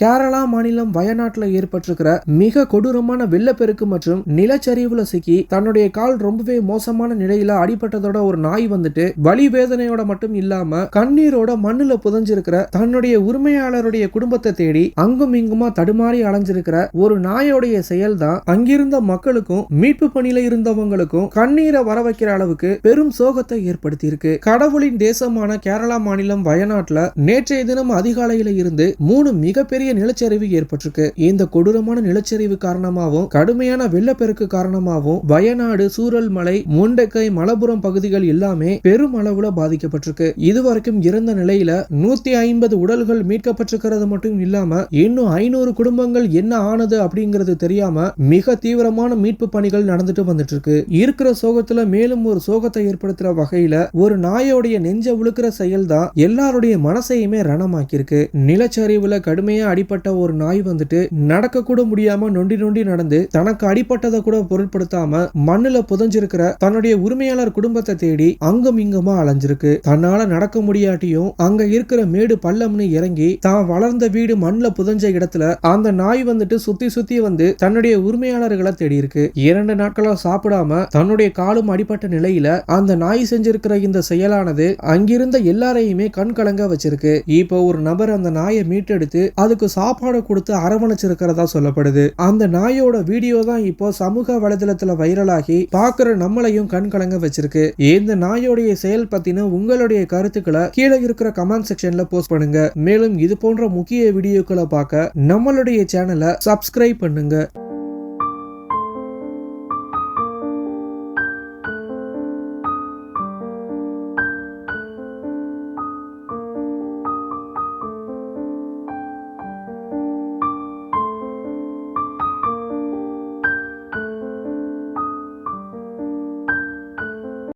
கேரளா மாநிலம் வயநாட்டில் ஏற்பட்டிருக்கிற மிக கொடூரமான வெள்ளப்பெருக்கு மற்றும் நிலச்சரிவுல சிக்கி தன்னுடைய கால் ரொம்பவே மோசமான நிலையில அடிபட்டதோட ஒரு நாய் வந்துட்டு வலி வேதனையோட மட்டும் இல்லாம கண்ணீரோட மண்ணுல புதஞ்சிருக்கிற தன்னுடைய உரிமையாளருடைய குடும்பத்தை தேடி அங்கும் இங்குமா தடுமாறி அலைஞ்சிருக்கிற ஒரு நாயோடைய செயல் தான் அங்கிருந்த மக்களுக்கும் மீட்பு பணியில இருந்தவங்களுக்கும் கண்ணீரை வர வைக்கிற அளவுக்கு பெரும் சோகத்தை ஏற்படுத்தி இருக்கு கடவுளின் தேசமான கேரளா மாநிலம் வயநாட்டுல நேற்றைய தினம் அதிகாலையில இருந்து மூணு மிகப்பெரிய நிலச்சரிவு ஏற்பட்டிருக்கு. இந்த கொடூரமான நிலச்சரிவு காரணமாகவும் கடுமையான வெள்ளப்பெருக்கு காரணமாகவும் வயநாடு சூரல்மலை முண்டக்கை மலப்புரம் பகுதிகள் எல்லாமே பெரும் அளவுல பாதிக்கப்பட்டிருக்கு. இதுவரைக்கும் இறந்த நிலையில நூத்தி ஐம்பது உடல்கள் மீட்கப்பட்டிருக்கிறது மட்டும் இல்லாம இன்னும் ஐநூறு குடும்பங்கள் என்ன ஆனது அப்படிங்கிறது தெரியாம மிக தீவிரமான மீட்பு பணிகள் நடந்துட்டு வந்துட்டு இருக்கு இருக்கிற சோகத்துல மேலும் ஒரு சோகத்தை ஏற்படுத்துற வகையில ஒரு நாயோடைய நெஞ்ச உழுக்கிற செயல் தான் எல்லாருடைய மனசையுமே ரணமாக்கியிருக்கு. நிலச்சரிவுல கடுமையா அடிப்பட்ட ஒரு நாய் வந்துட்டு நடக்க கூட முடியாம நொண்டி நொண்டி நடந்து தனக்கு அடிப்பட்டதை கூட பொருட்படுத்தாம மண்ணுல புதஞ்சிருக்கிற தன்னுடைய உரிமையாளர் குடும்பத்தை தேடி அங்கும் இங்குமா அலைஞ்சிருக்கு. தன்னால நடக்க முடியாட்டியும் அங்க இருக்கிற மேடு பள்ளம்னு இறங்கி தான் வளர்ந்த வீடு மண்ணுல புதைஞ்ச இடத்துல அந்த நாய் வந்துட்டு சுத்தி சுத்தி வந்து தன்னுடைய உரிமையாளர்களை தேடி இருக்கு இரண்டு நாட்களா சாப்பிடாம தன்னுடைய காலும் அடிப்பட்ட நிலையில அந்த நாய் செஞ்சிருக்கிற இந்த செயலானது அங்கிருந்த எல்லாரையுமே கண் கலங்க வச்சிருக்கு. இப்போ ஒரு நபர் அந்த நாயை மீட்டெடுத்து அதுக்கு சாப்பாடு கொடுத்து அரவணைச்சிருக்கிறதா சொல்லப்படுது. அந்த நாயோட வீடியோ தான் இப்போ சமூக வலைதளத்துல வைரலாகி பாக்குற நம்மளையும் கண் கலங்க வச்சிருக்கு. இந்த நாயோடைய செயல் பத்தின உங்களுடைய கருத்துக்களை கீழே இருக்கிற கமெண்ட் செக்ஷன்ல போஸ்ட் பண்ணுங்க. மேலும் இது போன்ற முக்கிய வீடியோக்களை பார்க்க நம்மளுடைய சேனலை சப்ஸ்கிரைப் பண்ணுங்க.